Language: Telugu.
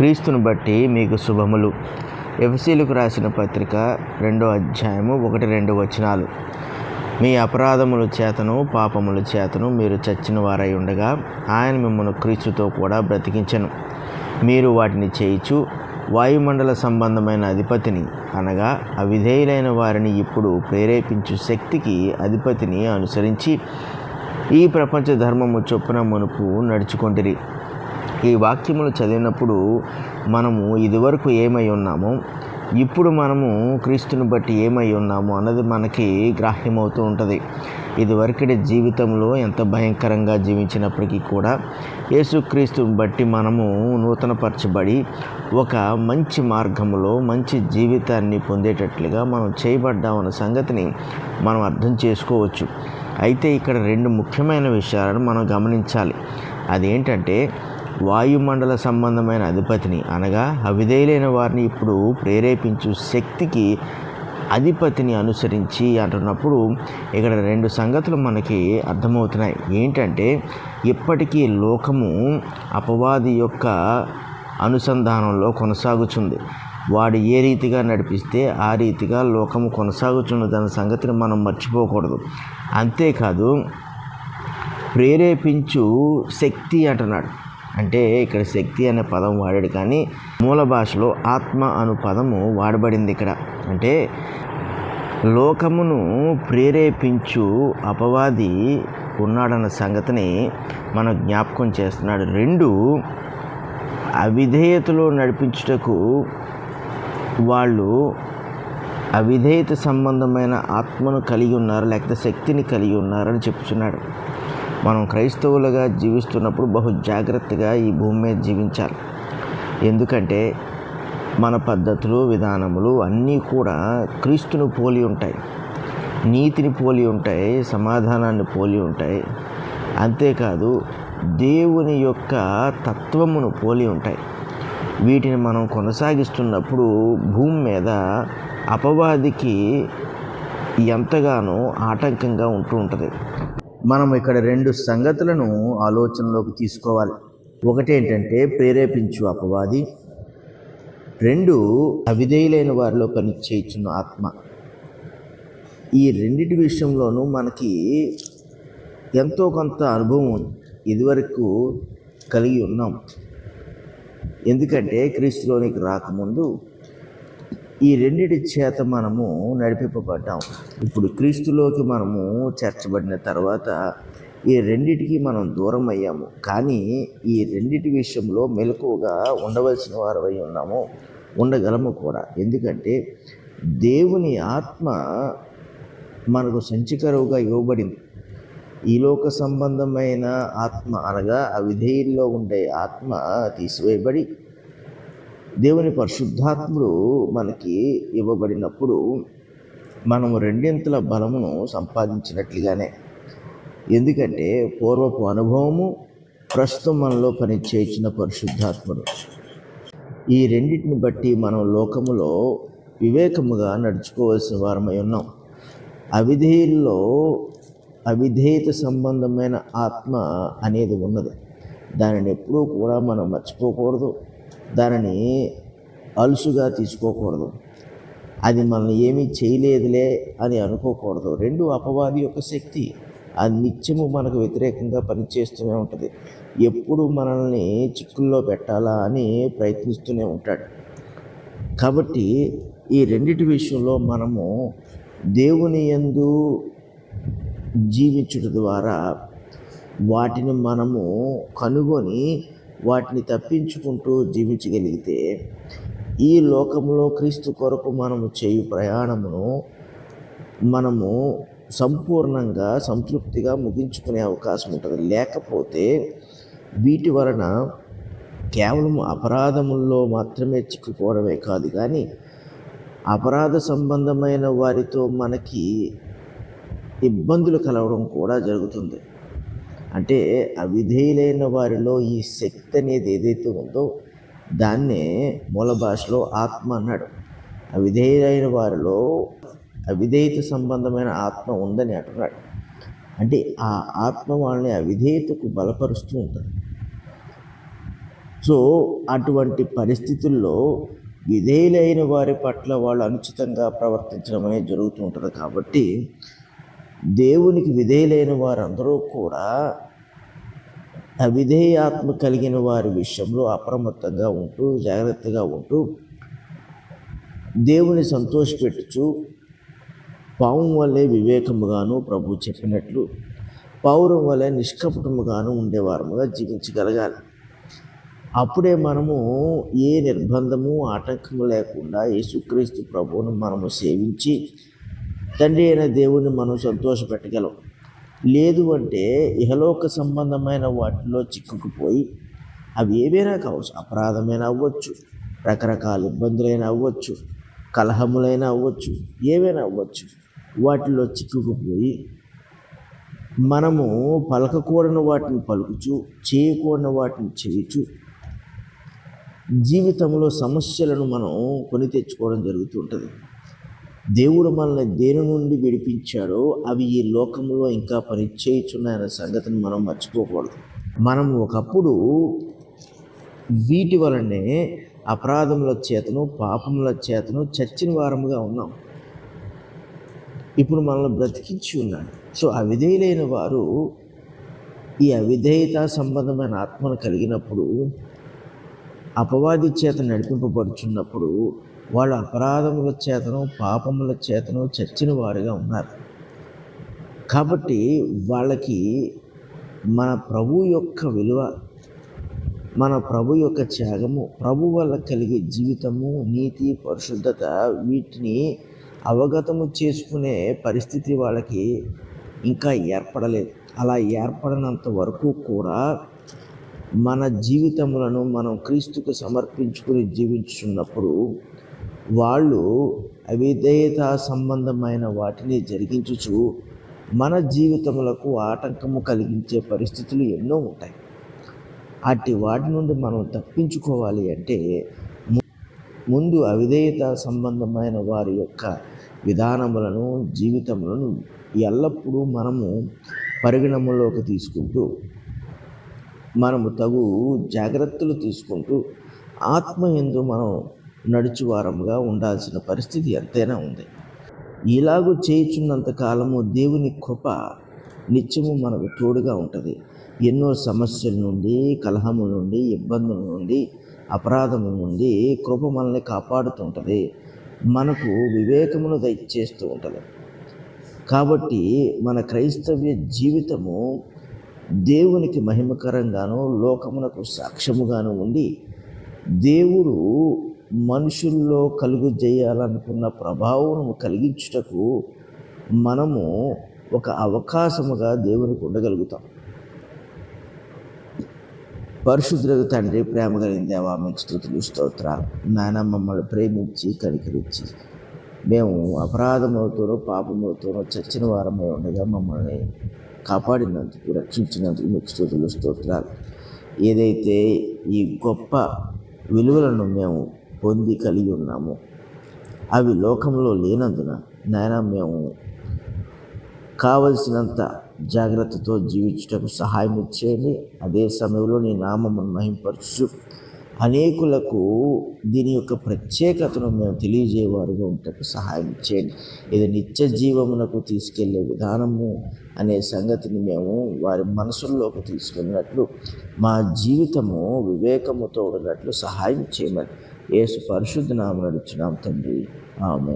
క్రీస్తును బట్టి మీకు శుభములు. ఎఫ్సీలకు రాసిన పత్రిక రెండో అధ్యాయము ఒకటి రెండు వచనాలు. మీ అపరాధముల చేతను పాపముల చేతను మీరు చచ్చిన వారై ఉండగా ఆయన మిమ్మల్ని క్రీస్తుతో కూడా బ్రతికించను. మీరు వాటిని చేయిచు వాయుమండల సంబంధమైన అధిపతిని అనగా అవిధేయులైన వారిని ఇప్పుడు ప్రేరేపించు శక్తికి అధిపతిని అనుసరించి ఈ ప్రపంచ ధర్మము చొప్పున మునుపు నడుచుకుంటిరి. ఈ వాక్యములు చదివినప్పుడు మనము ఇదివరకు ఏమై ఉన్నామో ఇప్పుడు మనము క్రీస్తుని బట్టి ఏమై ఉన్నాము అన్నది మనకి గ్రాహ్యమవుతూ ఉంటుంది. ఇదివరకటి జీవితంలో ఎంత భయంకరంగా జీవించినప్పటికీ కూడా యేసుక్రీస్తుని బట్టి మనము నూతనపరచబడి ఒక మంచి మార్గంలో మంచి జీవితాన్ని పొందేటట్లుగా మనం చేయబడ్డామన్న సంగతిని మనం అర్థం చేసుకోవచ్చు. అయితే ఇక్కడ రెండు ముఖ్యమైన విషయాలను మనం గమనించాలి. అదేంటంటే వాయుమండల సంబంధమైన అధిపతిని అనగా అవిధేయులైన వారిని ఇప్పుడు ప్రేరేపించు శక్తికి అధిపతిని అనుసరించి అంటున్నప్పుడు ఇక్కడ రెండు సంగతులు మనకి అర్థమవుతున్నాయి. ఏంటంటే ఇప్పటికీ లోకము అపవాది యొక్క అనుసంధానంలో కొనసాగుతుంది వాడు ఏ రీతిగా నడిపిస్తే ఆ రీతిగా లోకము కొనసాగుతున్నదన్న సంగతిని మనం మర్చిపోకూడదు. అంతేకాదు ప్రేరేపించు శక్తి అంటున్నాడు. అంటే ఇక్కడ శక్తి అనే పదం వాడాడు కానీ మూల భాషలో ఆత్మ అను పదము వాడబడింది ఇక్కడ. అంటే లోకమును ప్రేరేపించు అపవాది ఉన్నాడన్న సంగతిని మనం జ్ఞాపకం చేస్తున్నాడు. రెండు అవిధేయతలో నడిపించుటకు వాళ్ళు అవిధేయత సంబంధమైన ఆత్మను కలిగి ఉన్నారు లేకపోతే శక్తిని కలిగి ఉన్నారని చెప్తున్నాడు. మనం క్రైస్తవులుగా జీవిస్తున్నప్పుడు బహు జాగ్రత్తగా ఈ భూమి మీద జీవించాలి. ఎందుకంటే మన పద్ధతులు విధానములు అన్నీ కూడా క్రీస్తును పోలి ఉంటాయి. నీతిని పోలి ఉంటాయి సమాధానాన్ని పోలి ఉంటాయి. అంతేకాదు దేవుని యొక్క తత్వమును పోలి ఉంటాయి. వీటిని మనం కొనసాగిస్తున్నప్పుడు భూమి మీద అపవాదికి ఎంతగానో ఆటంకంగా ఉంటూ ఉంటుంది. మనం ఇక్కడ రెండు సంగతులను ఆలోచనలోకి తీసుకోవాలి. ఒకటి ఏంటంటే ప్రేరేపించు అపవాది. రెండు అవిధేయులైన వారిలో పని చేయించున్న ఆత్మ. ఈ రెండింటి విషయంలోనూ మనకి ఎంతో కొంత అనుభవం ఇదివరకు కలిగి ఉన్నాం. ఎందుకంటే క్రీస్తులోనికి రాకముందు ఈ రెండిటి చేత మనము నడిపింపబడ్డాం. ఇప్పుడు క్రీస్తులోకి మనము చేర్చబడిన తర్వాత ఈ రెండిటికి మనం దూరం అయ్యాము. కానీ ఈ రెండిటి విషయంలో మెలకువగా ఉండవలసిన వారమై ఉన్నాము. ఉండగలము కూడా. ఎందుకంటే దేవుని ఆత్మ మనకు సంచికరువుగా ఇవ్వబడింది. ఈ లోక సంబంధమైన ఆత్మ అనగా అవిధేయుల్లో ఉండే ఆత్మ తీసివేయబడి దేవుని పరిశుద్ధాత్ముడు మనకి ఇవ్వబడినప్పుడు మనము రెండింతల బలమును సంపాదించినట్లుగానే. ఎందుకంటే పూర్వపు అనుభవము ప్రస్తుతం మనలో పనిచేయించిన పరిశుద్ధాత్ముడు. ఈ రెండింటిని బట్టి మనం లోకములో వివేకముగా నడుచుకోవాల్సిన వారమై ఉన్నాం. అవిధేయుల్లో అవిధేయత సంబంధమైన ఆత్మ అనేది ఉన్నది. దానిని ఎప్పుడూ కూడా మనం మర్చిపోకూడదు. దానిని అలుసుగా తీసుకోకూడదు. అది మనల్ని ఏమీ చేయలేదులే అని అనుకోకూడదు. రెండు అపవాది యొక్క శక్తి అది నిత్యము మనకు వ్యతిరేకంగా పనిచేస్తూనే ఉంటుంది. ఎప్పుడు మనల్ని చిక్కుల్లో పెట్టాలా అని ప్రయత్నిస్తూనే ఉంటాడు. కాబట్టి ఈ రెండిటి విషయంలో మనము దేవుని యందు జీవించుట ద్వారా వాటిని మనము కనుగొని వాటిని తప్పించుకుంటూ జీవించగలిగితే ఈ లోకంలో క్రీస్తు కొరకు మనము చేయు ప్రయాణమును మనము సంపూర్ణంగా సంతృప్తిగా ముగించుకునే అవకాశం ఉంటుంది. లేకపోతే వీటి వలన కేవలం అపరాధముల్లో మాత్రమే చిక్కుకోవడమే కాదు. కానీ అపరాధ సంబంధమైన వారితో మనకి ఇబ్బందులు కలవడం కూడా జరుగుతుంది. అంటే అవిధేయులైన వారిలో ఈ శక్తి అనేది ఏదైతే ఉందో దాన్నే మూల భాషలో ఆత్మ అన్నాడు. అవిధేయులైన వారిలో అవిధేయత సంబంధమైన ఆత్మ ఉందని అంటున్నాడు. అంటే ఆ ఆత్మ వాళ్ళని అవిధేయతకు బలపరుస్తూ ఉంటుంది సో అటువంటి పరిస్థితుల్లో విధేయులైన వారి పట్ల వాళ్ళు అనుచితంగా ప్రవర్తించడం అనేది జరుగుతూ ఉంటుంది కాబట్టి దేవునికి విధేయులైన వారందరూ కూడా అవిధేయాత్మ కలిగిన వారి విషయంలో అప్రమత్తంగా ఉంటూ జాగ్రత్తగా ఉంటూ దేవుని సంతోషపెట్టుచు పావం వల్లే వివేకముగాను ప్రభు చెప్పినట్లు పౌరం వల్లే నిష్కపటముగాను ఉండేవారముగా జీవించగలగాలి. అప్పుడే మనము ఏ నిర్బంధము ఆటంకము లేకుండా యేసుక్రీస్తు ప్రభువును మనము సేవించి తండ్రి అయిన దేవుణ్ణి మనం సంతోషపెట్టగలం. లేదు అంటే ఇహలోక సంబంధమైన వాటిలో చిక్కుకుపోయి అవి ఏవైనా కావచ్చు. అపరాధమైన అవ్వచ్చు రకరకాల ఇబ్బందులైనా అవ్వచ్చు కలహములైనా అవ్వచ్చు ఏవైనా అవ్వచ్చు. వాటిలో చిక్కుకుపోయి మనము పలకకూడని వాటిని పలుకుచు చేయకూడని వాటిని చేయచు జీవితంలో సమస్యలను మనం కొని తెచ్చుకోవడం జరుగుతుంటుంది దేవుడు మనల్ని దేని నుండి విడిపించాడో అవి ఈ లోకంలో ఇంకా పనిచేయుచున్నాయన్న సంగతిని మనం మర్చిపోకూడదు. మనం ఒకప్పుడు వీటి వలనే అపరాధముల చేతను పాపముల చేతను చచ్చిన వారముగా ఉన్నాం. ఇప్పుడు మనల్ని బ్రతికించి ఉన్నాడు. సో అవిధేయులైన వారు ఈ అవిధేయత సంబంధమైన ఆత్మను కలిగినప్పుడు అపవాది చేత నడిపింపబడుచున్నప్పుడు వాళ్ళు అపరాధముల చేతను పాపముల చేతను చచ్చిన వారుగా ఉన్నారు. కాబట్టి వాళ్ళకి మన ప్రభు యొక్క విలువ మన ప్రభు యొక్క త్యాగము ప్రభు వల్ల కలిగే జీవితము నీతి పరిశుద్ధత వీటిని అవగతము చేసుకునే పరిస్థితి వాళ్ళకి ఇంకా ఏర్పడలేదు. అలా ఏర్పడినంత వరకు కూడా మన జీవితములను మనం క్రీస్తుకు సమర్పించుకుని జీవించున్నప్పుడు వాళ్ళు అవిధేయత సంబంధమైన వాటిని జరిగించుచు మన జీవితములకు ఆటంకము కలిగించే పరిస్థితులు ఎన్నో ఉంటాయి. అట్టి వాటి నుండి మనం తప్పించుకోవాలి అంటే ము- ముందు అవిధేయత సంబంధమైన వారి యొక్క విధానములను జీవితములను ఎల్లప్పుడూ మనము పరిగణంలోకి తీసుకుంటూ మనము తగు జాగ్రత్తలు తీసుకుంటూ ఆత్మ ఎందు మనం నడుచువారముగా ఉండాల్సిన పరిస్థితి ఎంతైనా ఉంది. ఇలాగూ చేయుచున్నంత కాలము దేవుని కృప నిత్యము మనకు తోడుగా ఉంటుంది. ఎన్నో సమస్యల నుండి కలహముల నుండి ఇబ్బందుల నుండి అపరాధముల నుండి కృప మనల్ని కాపాడుతుంటుంది మనకు వివేకమును దయచేస్తూ ఉంటుంది. కాబట్టి మన క్రైస్తవ్య జీవితము దేవునికి మహిమకరంగాను లోకమునకు సాక్ష్యముగాను ఉండి దేవుడు మనుషుల్లో కలుగు చేయాలనుకున్న ప్రభావం కలిగించుటకు మనము ఒక అవకాశముగా దేవునికి ఉండగలుగుతాం. పరిశుద్ధులకు తండ్రి ప్రేమ కలిగిన దేవా మీకు స్థుతులు స్తోత్ర నాయన మమ్మల్ని ప్రేమించి కనికరించి మేము అపరాధములతోనూ పాపములతోనూ చచ్చిన వారమై ఉండగా మమ్మల్ని కాపాడినందుకు రక్షించినందుకు మీకు స్థుతులు స్తోత్రాలు. ఏదైతే ఈ గొప్ప విలువలను మేము పొంది కలిగి ఉన్నామో అవి లోకంలో లేనందున నాయన మేము కావలసినంత జాగ్రత్తతో జీవించటకు సహాయం చేయండి. అదే సమయంలో నీ నామమును మహింపరచు అనేకులకు దీని యొక్క ప్రత్యేకతను మేము తెలియజేవారుగా ఉంటకు సహాయం చేయండి. ఇది నిత్య జీవమునకు తీసుకెళ్ళే విధానము అనే సంగతిని మేము వారి మనసుల్లోకి తీసుకున్నట్లు మా జీవితము వివేకముతో ఉన్నట్లు సహాయం చేయమని యేసు పరిశుద్ధ నామం నడుచున్నాం తండ్రి. ఆమె